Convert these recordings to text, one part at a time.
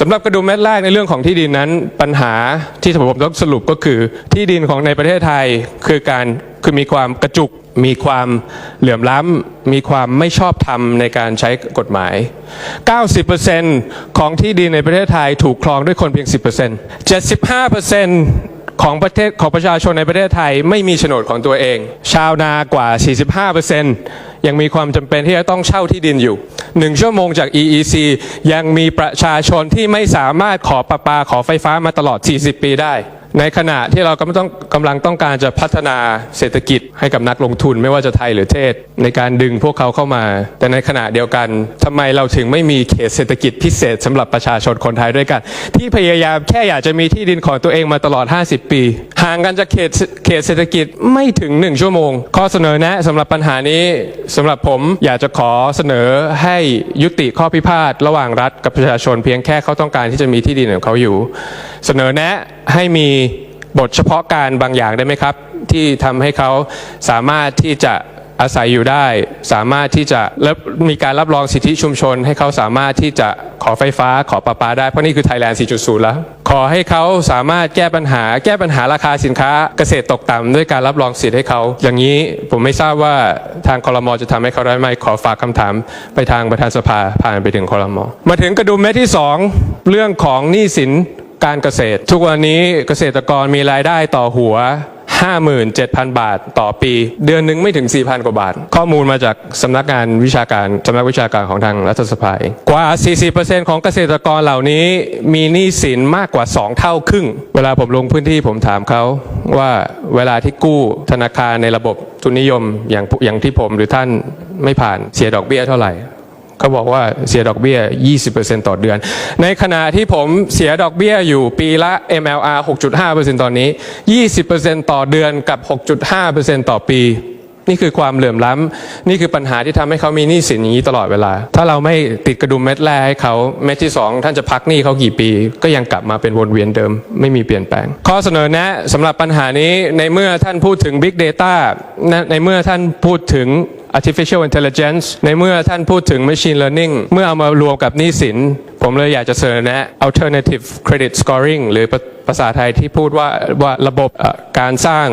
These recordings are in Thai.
สำหรับกระดุมเม็ดแรกในเรื่องของที่ดินนั้นปัญหาที่ผมต้องสรุปก็คือที่ดินของในประเทศไทยคือการคือมีความกระจุก มีความเหลื่อมล้ำมีความไม่ชอบธรรมในการใช้กฎหมาย 90%ของที่ดินในประเทศไทยถูกครองด้วยคนเพียง 10% 75%ของประเทศของประชาชนในประเทศไทยไม่มีโฉนดของตัวเอง ชาวนากว่า 45%ยังมีความจำเป็นที่จะต้องเช่าที่ดินอยู่ หนึ่งชั่วโมงจาก EEC ยังมีประชาชนที่ไม่สามารถขอประปาขอไฟฟ้ามาตลอด 40 ปีได้ ในขณะที่เรากำลังต้องกำลังต้องการจะพัฒนาเศรษฐกิจให้กับนักลงทุนไม่ว่าจะไทยหรือเทศ ในการดึงพวกเขาเข้ามา แต่ในขณะเดียวกันทำไมเราถึงไม่มีเขตเศรษฐกิจพิเศษสำหรับประชาชนคนไทยด้วยกัน ที่พยายามแค่อยากจะมีที่ดินของตัวเองมาตลอด 50 ปี ห่างกันจากเขตเขตเศรษฐกิจไม่ถึง 1 ชั่วโมง ข้อเสนอแนะสำหรับปัญหานี้สำหรับผมอยากจะขอเสนอให้ยุติข้อพิพาทระหว่างรัฐกับประชาชนเพียงแค่เขาต้องการที่จะมีที่ดินของเขาอยู่ เสนอแนะ ให้มีบทเฉพาะการบางอย่างได้ไหมครับ ที่ทำให้เขาสามารถที่จะอาศัยอยู่ได้ สามารถที่จะมีการรับรองสิทธิชุมชน ให้เขาสามารถที่จะขอไฟฟ้าขอประปาได้ เพราะนี่คือไทยแลนด์ 4.0 แล้ว ขอให้เขาสามารถแก้ปัญหา แก้ปัญหาราคาสินค้าเกษตรตกต่ำด้วยการรับรองสิทธิ์ให้เขา อย่างนี้ผมไม่ทราบว่าทางคอรมอจะทำให้เขาได้ไหมขอฝากคำถาม ไปทางประธานสภาผ่านไปถึงคอรมอมาถึงกระดุมเม็ดที่สองเรื่องของหนี้สิน การเกษตร ทุกวันนี้เกษตรกรมีรายได้ต่อหัว 57,000 บาทต่อปี เดือนหนึ่งไม่ถึง 4,000 กว่าบาท ข้อมูลมาจากสำนักงานวิชาการสำนักวิชาการของทางรัฐสภาเองกว่า 40%ของเกษตรกรเหล่านี้มีหนี้สินมากกว่า 2 เท่าครึ่ง เวลาผมลงพื้นที่ผมถามเขาว่าเวลาที่กู้ธนาคารในระบบทุนนิยมอย่างอย่างที่ผมหรือท่านไม่ผ่านเสียดอกเบี้ยเท่าไหร่ เขาบอกว่าเสียดอกเบี้ย 20%ต่อเดือน ในขณะที่ผมเสียดอกเบี้ยอยู่ปีละ MLR 6.5%ตอนนี้ 20%ต่อเดือนกับ 6.5%ต่อปี นี่คือความเหลื่อมล้ำ นี่คือปัญหาที่ทำให้เขามีหนี้สินอย่างนี้ตลอดเวลา ถ้าเราไม่ติดกระดุมเม็ดแรกให้เขาเม็ดที่ 2 ท่านจะพักหนี้เขากี่ปี ก็ยังกลับมาเป็นวนเวียนเดิม ไม่มีเปลี่ยนแปลง ข้อเสนอแนะสำหรับปัญหานี้ในเมื่อท่านพูดถึง Big Data ในเมื่อท่านพูดถึง artificial intelligence ในเมื่อท่านพูดถึง machine learning เมื่อเอามารวมกับหนี้สิน ผมเลยอยากจะเสนอแนะ alternative credit scoring หรือภาษาไทยที่พูดว่าว่าระบบการสร้าง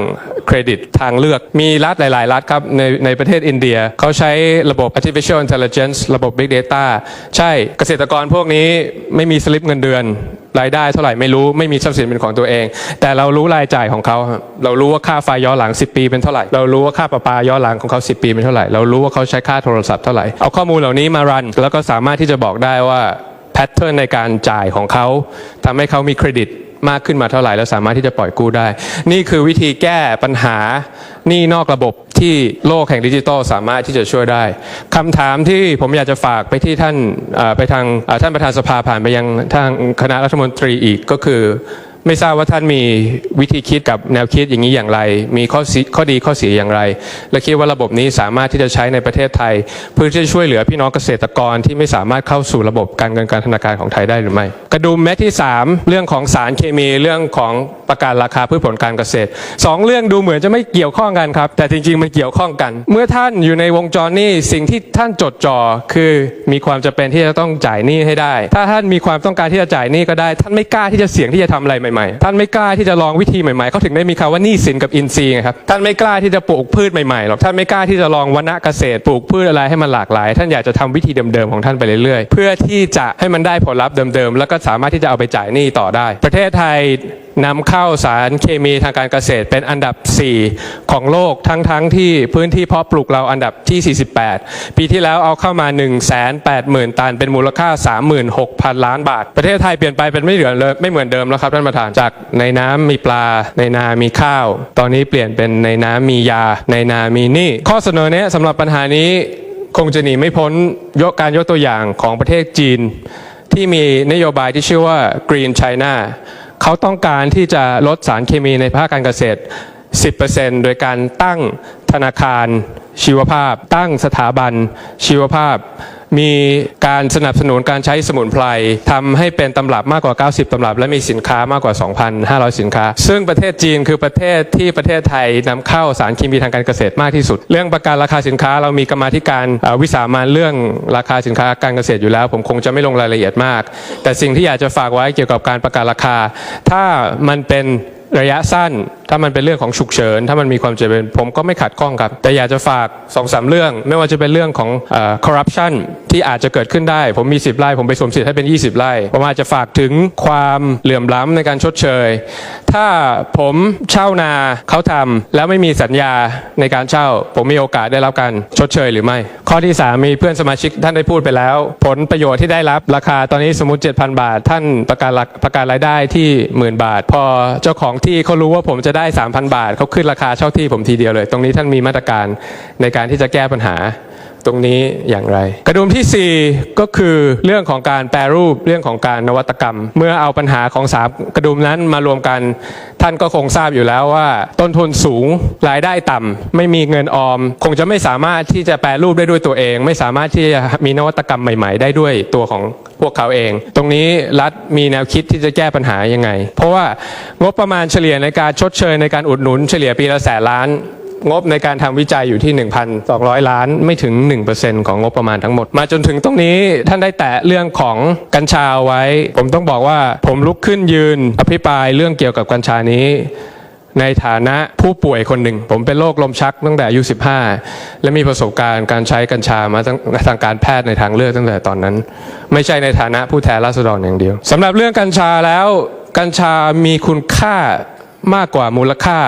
เครดิตทางเลือก มีรัฐหลาย ๆ รัฐครับในในประเทศอินเดียเขาใช้ระบบ artificial intelligence ระบบ big data ใช่เกษตรกรพวกนี้ไม่มีสลิปเงินเดือน รายได้เท่าไหร่ไม่รู้ไม่มีทรัพย์สินเป็นของตัวเอง แต่เรารู้รายจ่ายของเขาเรารู้ว่าค่าไฟย้อนหลัง 10 ปีเป็นเท่าไหร่เรารู้ว่าค่าประปาย้อนหลังของเขา 10 ปีเป็นเท่าไหร่เรารู้ว่าเขาใช้ค่าโทรศัพท์เท่าไหร่เอาข้อมูลเหล่านี้มารัน แล้วก็สามารถที่จะบอกได้ว่าแพทเทิร์นในการจ่ายของเขาทำให้เขามีเครดิต มากขึ้นมาเท่าไหร่แล้วสามารถที่จะปล่อยกู้ได้ นี่คือวิธีแก้ปัญหาหนี้นอกระบบที่โลกแห่งดิจิทัลสามารถที่จะช่วยได้คำถามที่ผมอยากจะฝากไปที่ท่านไปทางท่านประธานสภาผ่านไปยังทางคณะรัฐมนตรีอีกก็คือ ไม่ทราบว่าท่านมีวิธีคิดกับแนวคิดอย่างนี้อย่างไร มีข้อข้อดีข้อเสียอย่างไร และคิดว่าระบบนี้สามารถที่จะใช้ในประเทศไทย เพื่อที่จะช่วยเหลือพี่น้องเกษตรกรที่ไม่สามารถเข้าสู่ระบบการเงินการธนาคารของไทยได้หรือไม่ กระดุมเม็ดที่ 3 เรื่องของสารเคมีเรื่องของประกันราคาพืชผลการเกษตรสองเรื่องดูเหมือนจะไม่เกี่ยวข้องกันครับ แต่จริงๆมันเกี่ยวข้องกัน เมื่อท่านอยู่ในวงจรนี้สิ่งที่ท่านจดจ่อคือมีความจำเป็นที่จะต้องจ่ายหนี้ให้ได้ ถ้าท่านมีความต้องการที่จะจ่ายหนี้ก็ได้ ท่านไม่กล้าที่จะเสี่ยงที่จะทำอะไรใหม่ๆ ท่านไม่กล้าที่จะลองวิธีใหม่ๆเขาถึงได้มีคำว่าหนี้สินกับอินทรีย์ไงครับ ท่านไม่กล้าที่จะปลูกพืชใหม่ๆหรอก ท่านไม่กล้าที่จะลองวณเกษตรปลูกพืชอะไรให้มันหลากหลาย ท่านอยากจะทำวิธีเดิมๆของท่านไปเรื่อยๆ เพื่อที่จะให้มันได้ผลลัพธ์เดิมๆ แล้วก็สามารถที่จะเอาไปจ่ายหนี้ต่อได้ ประเทศไทย นำเข้าสารเคมีทางการเกษตรเป็นอันดับ 4 ของโลกทั้งๆทที่พื้นที่เพาะปลูกเราอันดับที่ 48 ปีที่แล้วเอาเข้ามา 1 8 0 0 0 0 ตัน เป็นมูลค่า 36,000 ล้านบาท ประเทศไทยเปลี่ยนไปเป็นไม่เหลือเลยไม่เหมือนเดิมแล้วครับท่านประธานจากในน้ำมีปลา ในนามีข้าว ตอนนี้เปลี่ยนเป็นในน้ำมียา ในนามีหนี้ข้อเสนอเนี้ยสำหรับปัญหานี้คงจะหนีไม่พ้นยกการยกตัวอย่างของประเทศจีน ที่มีนโยบายที่ชื่อว่า Green China เขาต้องการที่จะลดสารเคมีในภาคการเกษตร 10%โดยการตั้งธนาคารชีวภาพ ตั้งสถาบันชีวภาพ มีการสนับสนุนการใช้สมุนไพรทำให้เป็นตำรับมากกว่า 90 ตำรับ และมีสินค้ามากกว่า 2,500 สินค้า ซึ่งประเทศจีนคือประเทศที่ประเทศไทยนำเข้าสารเคมีทางการเกษตรมากที่สุด เรื่องประกันราคาสินค้าเรามีกรรมาธิการวิสามันเรื่องราคาสินค้าการเกษตรอยู่แล้ว ผมคงจะไม่ลงรายละเอียดมาก แต่สิ่งที่อยากจะฝากไว้เกี่ยวกับการประกันราคา ถ้ามันเป็นระยะสั้น ถ้ามันเป็นเรื่องของฉุกเฉิน ถ้ามันมีความจำเป็นผมก็ไม่ขัดข้องครับ แต่อยากจะฝากสองสามเรื่อง ไม่ว่าจะเป็นเรื่องของคอร์รัปชันที่อาจจะเกิดขึ้นได้ ผมมี 10ไร่ผมไปสวมสิทธิ์ให้เป็น 20ไร่ผมอาจจะฝากถึงความเหลื่อมล้ำในการชดเชย ถ้าผมเช่านาเขาทำแล้วไม่มีสัญญาในการเช่า ผมมีโอกาสได้รับการชดเชยหรือไม่ ข้อที่ 3 มีเพื่อนสมาชิกท่านได้พูดไปแล้ว ผลประโยชน์ที่ได้รับราคาตอนนี้สมมติ 7,000 บาท ท่านประกันราประกันรายได้ที่หมื่นบาท พอเจ้าของที่เขารู้ว่าผมจะได้ได้ 3,000 บาทเขาขึ้นราคาเช่าที่ผมทีเดียวเลย ตรงนี้ท่านมีมาตรการในการที่จะแก้ปัญหา ตรงนี้อย่างไร กระดุมทีสี่ 4 ก็คือเรื่องของการแปรรูปเรื่องของการนวัตกรรม เมื่อเอาปัญหาของสามกระดุมนั้นมารวมกัน ท่านก็คงทราบอยู่แล้วว่า ต้นทุนสูงรายได้ต่ำไม่มีเงินออม คงจะไม่สามารถที่จะแปรรูปได้ด้วยตัวเอง ไม่สามารถที่จะมีนวัตกรรมใหม่ ๆ ได้ด้วยตัวของพวกเขาเอง ตรงนี้รัฐมีแนวคิดที่จะแก้ปัญหายังไง เพราะว่างบประมาณเฉลี่ยในการชดเชยในการอุดหนุนเฉลี่ยปีละแสนล้าน งบในการทำวิจัยอยู่ที่ 1,200 ล้านไม่ถึง 1%ของงบประมาณทั้งหมด มาจนถึงตรงนี้ท่านได้แตะเรื่องของกัญชาไว้ ผมต้องบอกว่าผมลุกขึ้นยืน อภิปรายเรื่องเกี่ยวกับกัญชานี้ในฐานะผู้ป่วยคนหนึ่ง ผมเป็นโรคลมชักตั้งแต่อายุ 15 และมีประสบการณ์การใช้กัญชามาตั้งทางการแพทย์ในทางเลือกตั้งแต่ตอนนั้น ไม่ใช่ในฐานะผู้แทนราษฎรอย่างเดียวสำหรับเรื่องกัญชาแล้วกัญชามีคุณค่ามากกว่ามูลค่า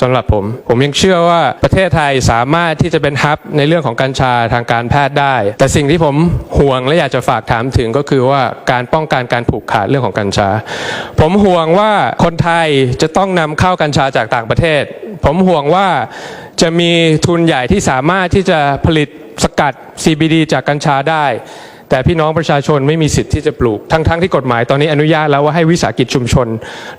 สำหรับผม ผมยังเชื่อว่าประเทศไทยสามารถที่จะเป็นฮับในเรื่องของกัญชาทางการแพทย์ได้ แต่สิ่งที่ผมห่วงและอยากจะฝากถามถึงก็คือว่าการป้องกันการผูกขาดเรื่องของกัญชา ผมห่วงว่าคนไทยจะต้องนำเข้ากัญชาจากต่างประเทศ ผมห่วงว่าจะมีทุนใหญ่ที่สามารถที่จะผลิตสกัด CBD จากกัญชาได้ แต่พี่น้องประชาชนไม่มีสิทธิ์ที่จะปลูก ทั้งๆที่กฎหมายตอนนี้อนุญาตแล้วว่าให้วิสาหกิจชุมชน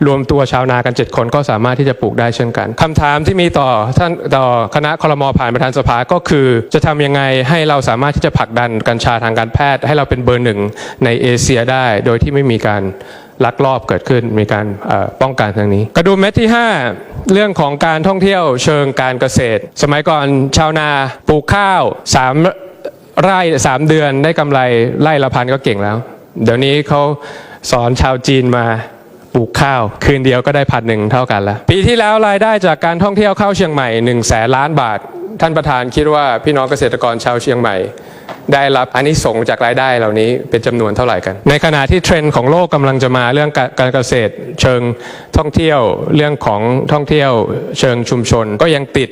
รวมตัวชาวนากัน 7 คนก็สามารถที่จะปลูกได้เช่นกันคำถามที่มีต่อท่านต่อคณะคลมผ่านประธานสภาก็คือ จะทำยังไงให้เราสามารถที่จะผลักดันกัญชาทางการแพทย์ ให้เราเป็นเบอร์หนึ่งในเอเชียได้ โดยที่ไม่มีการลักลอบเกิดขึ้นมีการป้องกันทางนี้ กระดุมเม็ดที่ 5 เรื่องของการท่องเที่ยวเชิงการเกษตร สมัยก่อนชาวนาปลูกข้าวสาม ไร่สามเดือนได้กำไรไร่ละพันก็เก่งแล้ว เดี๋ยวนี้เขาสอนชาวจีนมาปลูกข้าว คืนเดียวก็ได้พันหนึ่งเท่ากันแล้ว ปีที่แล้วรายได้จากการท่องเที่ยวเข้าเชียงใหม่1นึ่งแสนล้านบาท ท่านประธานคิดว่าพี่น้องเกษตรกรชาวเชียงใหม่ ได้รับอันนี้ส่งจากรายได้เหล่านี้เป็นจำนวนเท่าไหร่กัน ในขณะที่เทรนด์ของโลกกำลังจะมาเรื่องการเกษตร เชิงท่องเที่ยวเรื่องของท่องเที่ยวเชิงชุมชน ก็ยังติด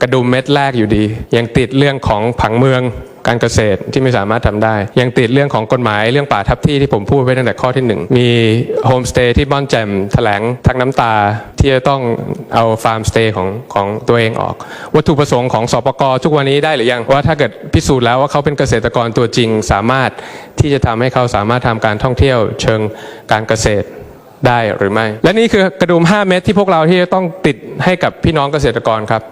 กระดุมเม็ดแรกอยู่ดี ยังติดเรื่องของผังเมือง การเกษตรที่ไม่สามารถทำได้ ยังติดเรื่องของกฎหมายเรื่องป่าทับที่ที่ผมพูดไว้ตั้งแต่ข้อที่หนึ่งมีโฮมสเตย์ที่บ้อนแจมแถลงทั้งน้ำตาที่จะต้องเอาฟาร์มสเตย์ของของตัวเองออก วัตถุประสงค์ของสปกทุกวันนี้ได้หรือยังว่าถ้าเกิดพิสูจน์แล้วว่าเขาเป็นเกษตรกรตัวจริง สามารถที่จะทำให้เขาสามารถทำการท่องเที่ยวเชิงการเกษตรได้หรือไม่ และนี่คือกระดุม 5 เม็ดที่พวกเราที่จะต้องติดให้กับพี่น้องเกษตรกรครับ